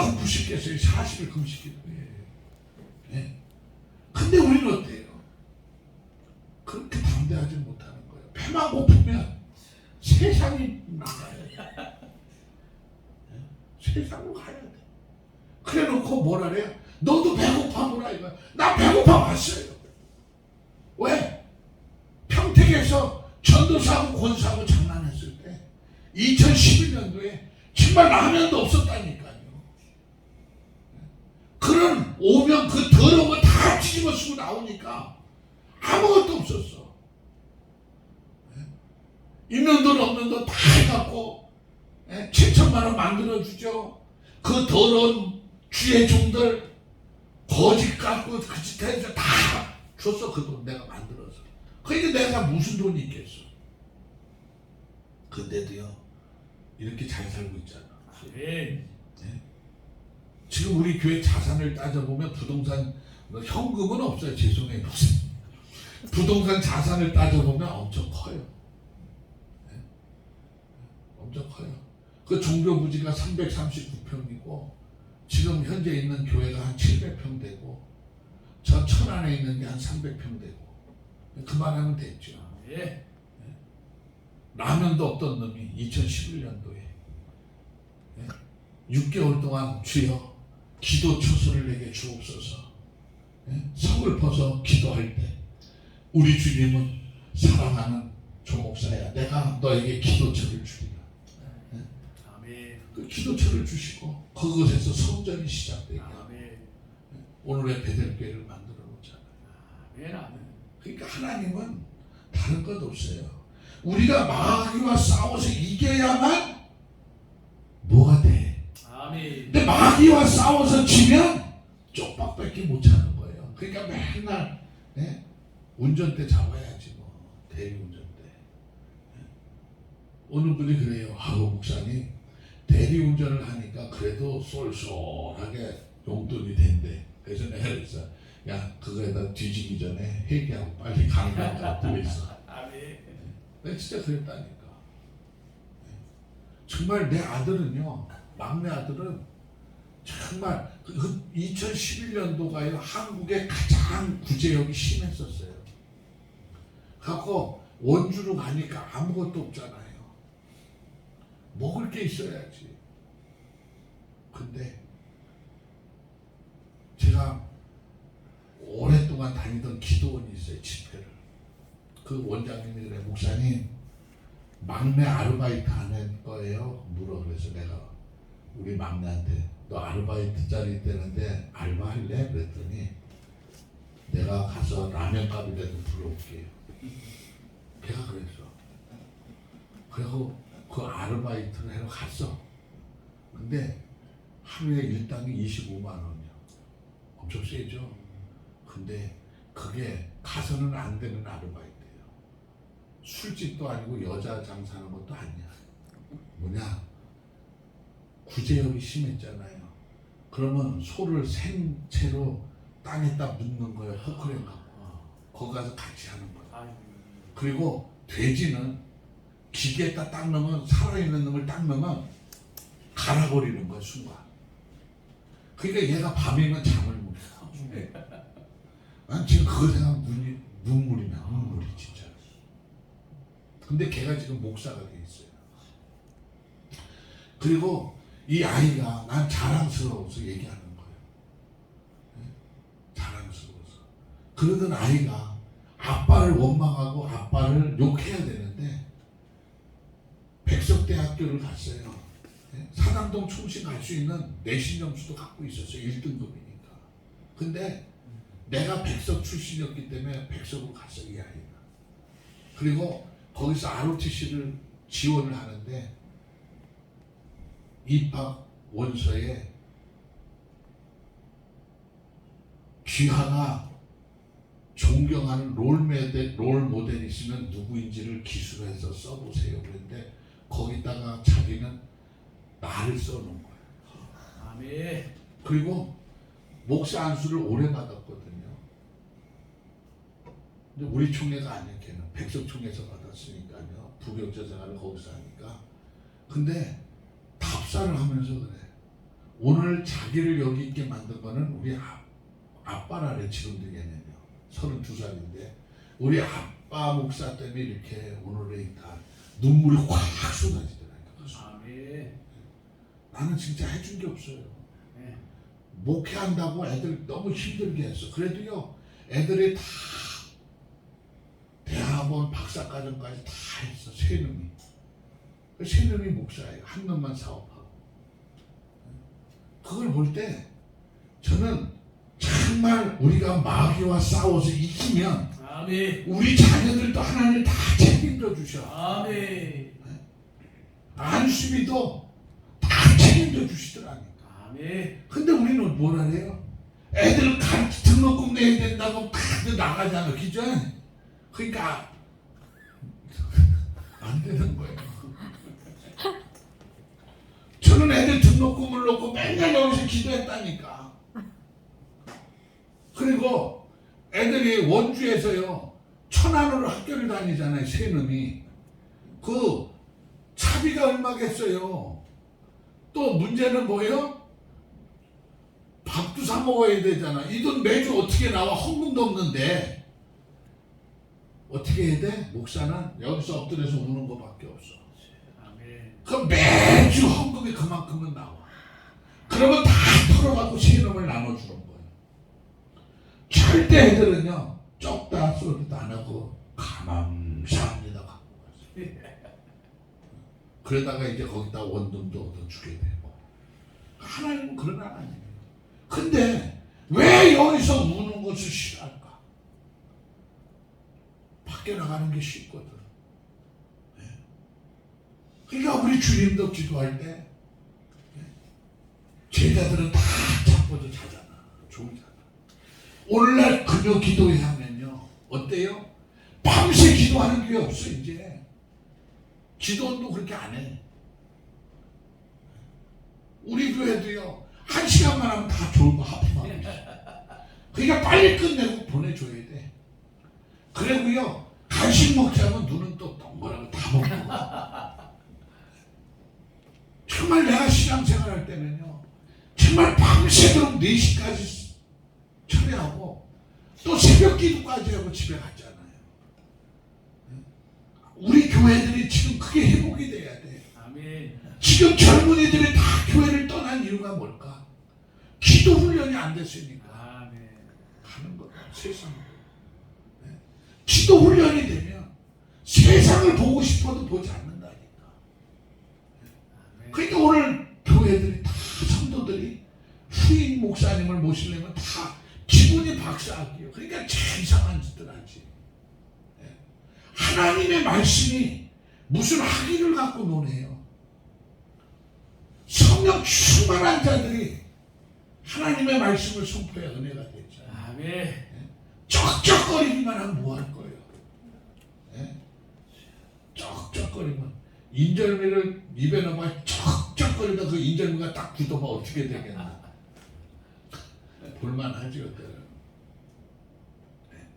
얼마나 굶고 싶겠어요. 40일 금식기도에. 예. 근데 우리는 어때요? 그렇게 담대하지 못하는 거예요. 배만 고프면 세상이 나가요. 예? 세상으로 가야 돼. 그래 놓고 뭐라 그래요? 너도 배고파 보라 이거. 나 배고파 왔어요. 왜? 평택에서 전도사하고 권사하고 장난했을 때 2011년도에 정말 라면도 없었다니까요. 그런 오면 그 더러운 거 다 뒤집어 쓰고 나오니까 아무것도 없었어. 예? 있는 돈 없는 돈 다 해갖고 7천만 원 만들어주죠. 그 더러운 주의 종들 거짓 갖고 그 짓 해서 다 줬어 그 돈 내가 만들어서. 그러니까 내가 무슨 돈이 있겠어. 근데도요 이렇게 잘 살고 있잖아. 아멘. 지금 우리 교회 자산을 따져보면 부동산 뭐 현금은 없어요. 죄송해요. 부동산 자산을 따져보면 엄청 커요. 네? 엄청 커요. 그 종교 부지가 339평이고 지금 현재 있는 교회가 한 700평 되고 저 천안에 있는 게 한 300평 되고 그만하면 됐죠. 예. 라면도 없던 놈이 2011년도에 6개월 동안 주여 기도 초소를 내게 주옵소서 예? 서글퍼서 기도할 때 우리 주님은 사랑하는 조목사야 내가 너에게 기도처를 주리라 아멘. 그 기도처를 주시고 그것에서 성전이 시작되게. 오늘의 베델교회를 만들어 놓잖아요. 아멘. 그러니까 하나님은 다른 것 없어요. 우리가 마귀와 싸워서 이겨야만 뭐가 돼. 아멘. 근데 마 귀와 싸워서 지면 쪽박밖에 못 차는 거예요. 그러니까 맨날 예? 운전대 잡아야지 뭐 대리운전대. 예? 어느 분이 그래요. 아우 목사님 대리운전을 하니까 그래도 쏠쏠하게 용돈이 된대. 그래서 내가 그랬어. 야 그거에다 뒤지기 전에 회개하고 빨리 가는 거 같고 있어. 아멘. 내가 진짜 그랬다니까. 예. 정말 내 아들은요, 막내 아들은 정말 그 2011년도가요 한국의 가장 구제력이 심했었어요. 갖고 원주로 가니까 아무것도 없잖아요. 먹을 게 있어야지. 근데 제가 오랫동안 다니던 기도원이 있어요 집회를. 그 원장님이 그래 목사님 막내 아르바이트 안 할 거예요 물어 그래서 내가 우리 막내한테 너 아르바이트 자리 되는데 알바 할래 그랬더니 내가 가서 라면 값이라도 불러올게요 걔가 그랬어 그리고 그 아르바이트를 해러 갔어 근데 하루에 일당이 25만 원이야 엄청 세죠 근데 그게 가서는 안 되는 아르바이트예요. 술집도 아니고 여자 장사하는 것도 아니야. 뭐냐? 구제력이 심했잖아요. 그러면 소를 생채로 땅에다 묻는 거예요. 허크랭 갖고. 거기 가서 같이 하는 거야. 아멘. 그리고 돼지는 기계에다 딱 넣으면 살아있는 놈을 딱 넣으면 갈아버리는 거야 순간. 그러니까 얘가 밤이면 잠을 못 자. 난 지금 그거 생각하면 눈이 눈물이 나 눈물이 진짜. 근데 걔가 지금 목사가 돼 있어요. 그리고 이 아이가 난 자랑스러워서 얘기하는 거예요. 네? 자랑스러워서. 그러던 아이가 아빠를 원망하고 아빠를 욕해야 되는데 백석대학교를 갔어요. 네? 사당동 총신 갈 수 있는 내신 점수도 갖고 있었어요. 1등급이니까. 근데 내가 백석 출신이었기 때문에 백석으로 갔어 이 아이가. 그리고 거기서 ROTC를 지원을 하는데 입학 원서에 귀하나 존경하는 롤 모델, 롤 모델 있으면 누구인지를 기술해서 써보세요. 그런데 거기다가 자기는 나를 써놓은 거야. 아멘. 그리고 목사 안수를 오래 받았거든요. 근데 우리 총회가 아니야, 걔는. 백석총회에서 받았으니까요. 부경자 생활을 거기서 하니까. 근데 답사를 하면서 그래. 오늘 자기를 여기 있게 만든 거는 우리 아, 아빠라래 지금도 얘네요. 32살인데 우리 아빠 목사 때문에 이렇게 오늘의 다 눈물이 확 쏟아지더라고요. 아멘. 나는 진짜 해준 게 없어요. 네. 목회한다고 애들 너무 힘들게 했어. 그래도요, 애들이 다 대학원 박사과정까지 다 했어. 세 놈이. 그세 놈이 목사예요. 한 놈만 사업하고. 그걸 볼 때 저는 정말 우리가 마귀와 싸워서 이기면 아멘. 우리 자녀들도 하나님 다 책임져 주셔. 아멘. 안수비도 다 책임져 주시더라니까. 아멘. 근데 우리는 뭐라 해요? 애들 가 등록금 내야 된다고 다들 나가잖아, 그죠? 그러니까 안 되는 거예요. 애들 등록금을 놓고 맨날 여기서 기도했다니까. 그리고 애들이 원주에서요 천안으로 학교를 다니잖아요, 세 놈이. 그 차비가 얼마겠어요? 또 문제는 뭐예요? 밥도 사 먹어야 되잖아. 이 돈 매주 어떻게 나와? 헌금도 없는데. 어떻게 해야 돼? 목사는 여기서 엎드려서 우는 것밖에 없어. 아멘. 그럼 매 주 헌금이 그만큼은 나와. 그러면 다 털어갖고 세금을 나눠주는 거예요. 절대 애들은요, 쪽다 소리도 안 하고, 감사합니다. 그러다가 이제 거기다 원금도 얻어주게 되고. 하나님은 그런 하나님이에요. 근데 왜 여기서 우는 것을 싫어할까? 밖에 나가는 게 쉽거든. 예. 그러니까 우리 주님도 기도할 때 예, 제자들은 다 자빠져 자잖아. 졸잖아. 오늘날 그녀 기도회 하면요. 어때요? 밤새 기도하는 게 없어 이제. 기도도 그렇게 안 해. 우리 교회도요. 한 시간만 하면 다 졸고 하품하고 있어. 그러니까 빨리 끝내고 보내줘야 돼. 그리고요. 간식 먹자면 눈은 또 동그랗게 다 먹고. 정말 내가 신앙생활 할 때는요. 정말 밤새도록 4시까지 철회하고 또 새벽 기도까지 하고 집에 갔잖아요. 우리 교회들이 지금 그게 회복이 돼야 돼. 아멘. 지금 젊은이들이 다 교회를 떠난 이유가 뭘까? 기도 훈련이 안 됐으니까 아멘. 가는 거야 세상으로. 네. 기도 훈련이 되면 세상을 보고 싶어도 보지 않는다니까. 아멘. 그러니까 오늘 교회들이 다 성도들이 후임 목사님을 모시려면 다 기분이 박사학이에요. 그러니까 참 이상한 짓들 하지. 예. 하나님의 말씀이 무슨 학위를 갖고 노네요. 성령 충만한 자들이 하나님의 말씀을 선포해야 은혜가 되죠. 아멘. 쩍쩍거리기만 하면 뭐 할 거예요? 예? 쩍쩍거리면 인절미를 입에 넣으면 쩍쩍거리다 그 인절미가 딱 굳으면 어떻게 되겠나? 볼만하죠. 예.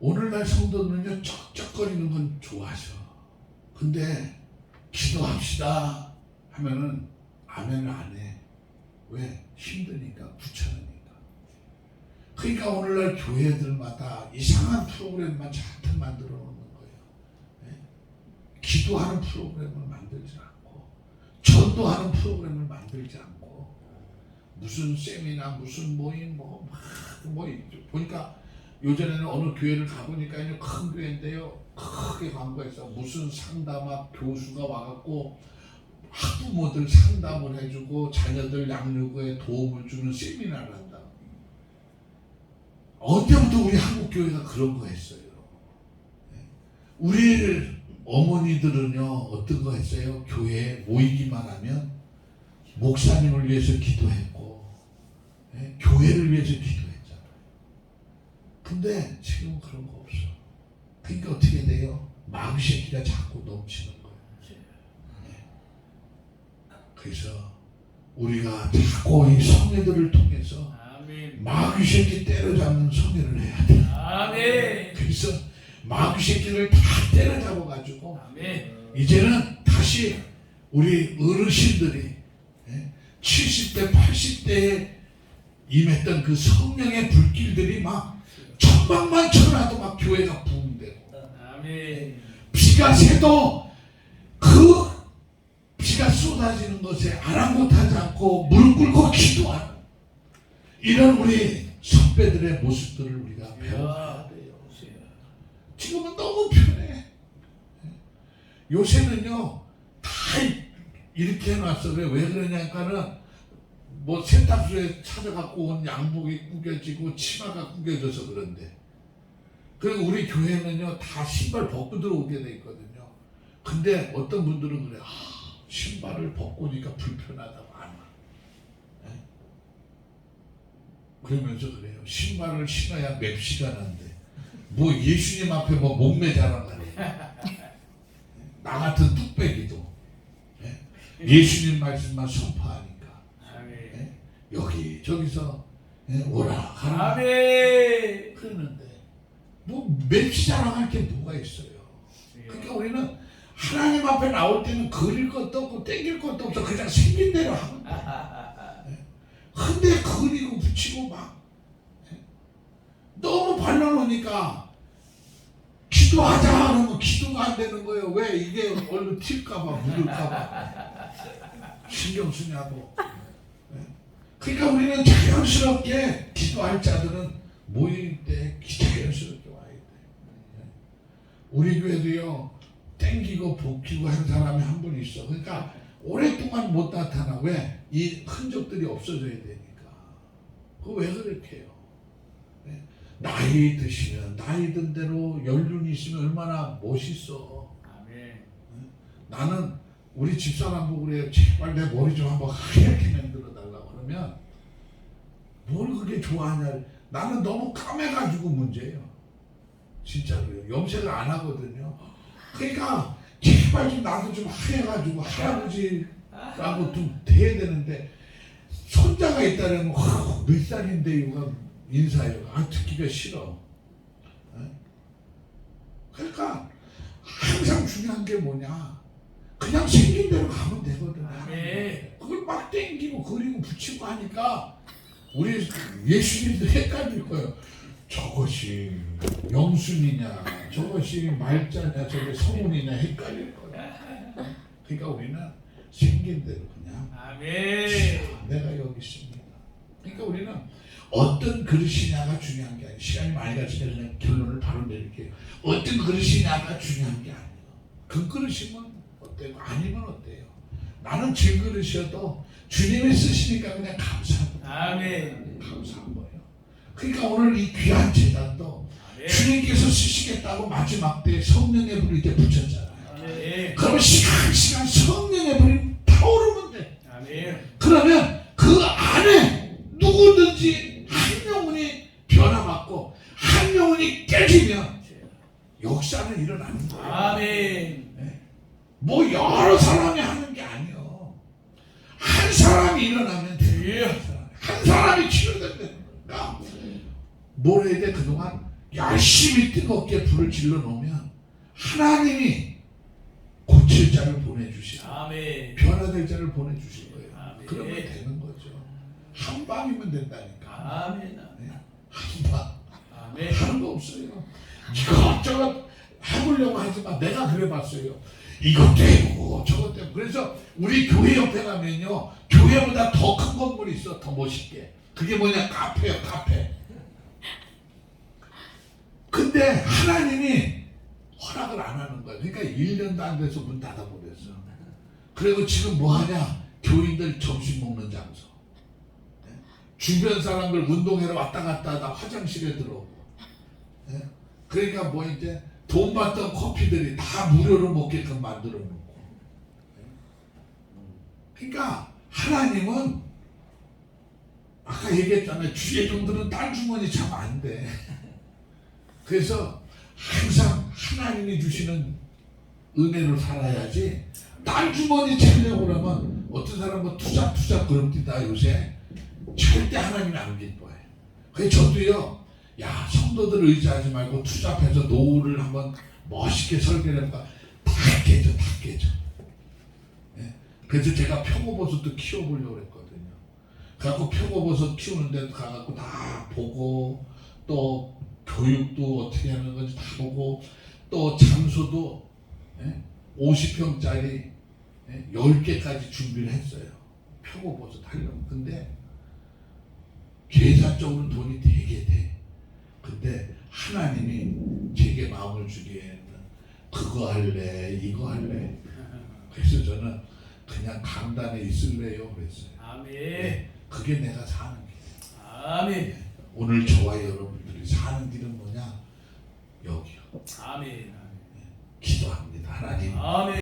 오늘날 성도는요 쩍쩍거리는 건 좋아하셔. 근데 기도합시다 하면은 아멘을 안 해. 왜? 힘드니까 귀찮으니까. 그러니까 오늘날 교회들마다 이상한 프로그램만 잔뜩 만들어 놓는 거예요. 예? 기도하는 프로그램을 만들지 않고 전도하는 프로그램을 만들지 않고 무슨 세미나 무슨 모임 뭐, 막, 뭐 있죠. 보니까 요전에는 어느 교회를 가보니까요 큰 교회인데요 크게 광고해서 무슨 상담학 교수가 와갖고 학부모들 상담을 해주고 자녀들 양육에 도움을 주는 세미나를 한다. 언제부터 우리 한국 교회가 그런 거 했어요? 예. 우리 어머니들은요 어떤 거 했어요? 교회에 모이기만 하면 목사님을 위해서 기도했고 예, 교회를 위해서 기도했잖아요. 근데 지금 그런 거 없어. 그러니까 어떻게 돼요? 마귀새끼가 자꾸 넘치는 거예요. 예. 그래서 우리가 자꾸 이 성회들을 통해서 아멘. 마귀 새끼 때려잡는 성회를 해야 돼. 아멘. 그래서 마귀 새끼를 다 때려잡아 가지고. 이제는 다시 우리 어르신들이 예? 70대, 80대에 임했던 그 성령의 불길들이 막 천막만 쳐놔도 막 교회가 부흥되고. 비가 새도 그 비가 쏟아지는 것에 아랑곳하지 않고 무릎 꿇고 기도하는 이런 우리 선배들의 모습들을 우리가 배워가야 돼요. 지금은 너무 편해. 요새는요 다 이렇게 해놨어요. 왜 그러냐니까는 뭐 세탁소에 찾아갖고 온 양복이 구겨지고 치마가 구겨져서 그런데 그리고 우리 교회는요 다 신발 벗고 들어오게 돼 있거든요. 근데 어떤 분들은 그래 아, 신발을 벗고 오니까 불편하다고 안 와. 예? 그러면서 그래요. 신발을 신어야 맵시가 난데 뭐 예수님 앞에 뭐 몸매 자랑하네. 나 같은 뚝배기도 예? 예수님 말씀만. 예? 여기 저기서 예? 오라 가라 아멘. 그러는데 뭐 맵시 자랑할 게 뭐가 있어요. 그러니까 우리는 하나님 앞에 나올 때는 그릴 것도 없고 땡길 것도 없어 그냥 생긴 대로 하면 돼. 예? 근데 그리고 붙이고 막 예? 너무 발라놓으니까 기도하자 그러면 기도가 안 되는 거예요. 왜 이게 얼른 튈까봐 묻을까봐 신경 쓰냐고. 예? 그러니까 우리는 자연스럽게 기도할 자들은 모일 때 자연스럽게 와야 돼. 예? 우리 교회도요 땡기고 볶이고 한 사람이 한 분 있어. 그러니까 오랫동안 못 나타나. 왜? 이 흔적들이 없어져야 되니까. 그거 왜 그렇게 해요? 예? 나이 드시면 나이 든 대로 연륜이 있으면 얼마나 멋있어. 아멘. 나는 우리 집사람 보고 그래요. 제발 내 머리 좀 한번 하얗게 만들어 달라고 그러면 뭘 그렇게 좋아하냐. 나는 너무 까매가지고 문제예요. 진짜로요. 염색을 안 하거든요. 그러니까 제발 좀 나도 좀 하얘가지고 할아버지라고 좀 돼야 되는데 손자가 있다면 와, 몇 살인데 이거 인사해요. 아 듣기가 싫어. 예? 그러니까 항상 중요한 게 뭐냐? 그냥 생긴 대로 가면 되거든. 네. 그걸 막 땡기고 그리고 붙이고 하니까 우리 예수님도 헷갈릴 거예요. 저것이 영순이냐, 저것이 말자냐, 저게 성운이냐 헷갈릴 거야. 그러니까 우리는 생긴 대로 그냥 아멘. 내가 여기 있습니다. 그러니까 우리는 어떤 그릇이냐가 중요한 게 아니에요. 시간이 많이 그냥 결론을 바로 내릴게요. 어떤 그릇이냐가 중요한 게 아니에요. 그 그릇이면 어때요? 아니면 어때요? 나는 제 그릇이어도 주님이 쓰시니까 그냥 감사합니다. 아멘. 감사한 거예요. 그러니까 오늘 이 귀한 재단도 아멘. 주님께서 쓰시겠다고 마지막 때 성령의 불을 이제 붙였잖아요. 아멘. 그러면 시간 시간 성령의 불이 타오르면 돼. 아멘. 그러면 그 안에 누구든지 한 영혼이 변화받고 한 영혼이 깨지면 역사는 일어나는 거예요. 아멘. 뭐 여러 사람이 하는 게 아니요. 한 사람이 일어나면 돼요. 한 사람이. 한 거니까 뭘 해야 돼? 그동안 열심히 뜨겁게 불을 질러 놓으면 하나님이 고칠 자를 보내주시고. 변화될 자를 보내주실 거예요. 아멘. 그러면 되는 거죠. 한 방이면 된다니까. 아멘. 한 방. 아멘. 하는 거 없어요. 이것저것 해보려고 하지만 내가 그래 봤어요. 이것 되고 저것 되고. 그래서 우리 교회 옆에 가면요 교회보다 더 큰 건물이 있어 더 멋있게. 그게 뭐냐? 카페요 카페. 근데 하나님이 허락을 안 하는 거야. 그러니까 1년도 안 돼서 문 닫아버렸어. 그리고 지금 뭐 하냐? 교인들 점심 먹는 장소. 네? 주변 사람들 운동회로 왔다 갔다 하다 화장실에 들어오고. 예? 그러니까 뭐 이제 돈 받던 커피들이 다 무료로 먹게끔 만들어 놓고. 예? 그러니까 하나님은 아까 얘기했잖아요. 주의 종들은 딸 주머니 참 안 돼. 그래서 항상 하나님이 주시는 은혜로 살아야지 딸 주머니 채려고 그러면 어떤 사람은 투잡 투잡 그럽니다 요새. 절대 하나님이 안 기뻐해. 그래서 저도요 야 성도들 의지하지 말고 투잡해서 노후를 한번 멋있게 설계를 해봐 다 깨져 다 깨져 예? 그래서 제가 표고버섯도 키워보려고 했거든요 갖고 표고버섯 키우는 데도 가갖고 다 보고 또 교육도 어떻게 하는 건지 다 보고 또 장소도 예? 50평짜리 예? 10개까지 준비를 했어요. 표고버섯 하려면. 근데 계산적으로 돈이 되게 돼. 근데 하나님이 제게 마음을 주기에는 그거 할래, 이거 할래. 그래서 저는 그냥 강단에 있을래요. 그랬어요. 아멘. 그게 내가 사는 길. 아멘. 오늘 저와 여러분들이 사는 길은 뭐냐? 여기요. 아멘. 기도합니다. 하나님. 아멘.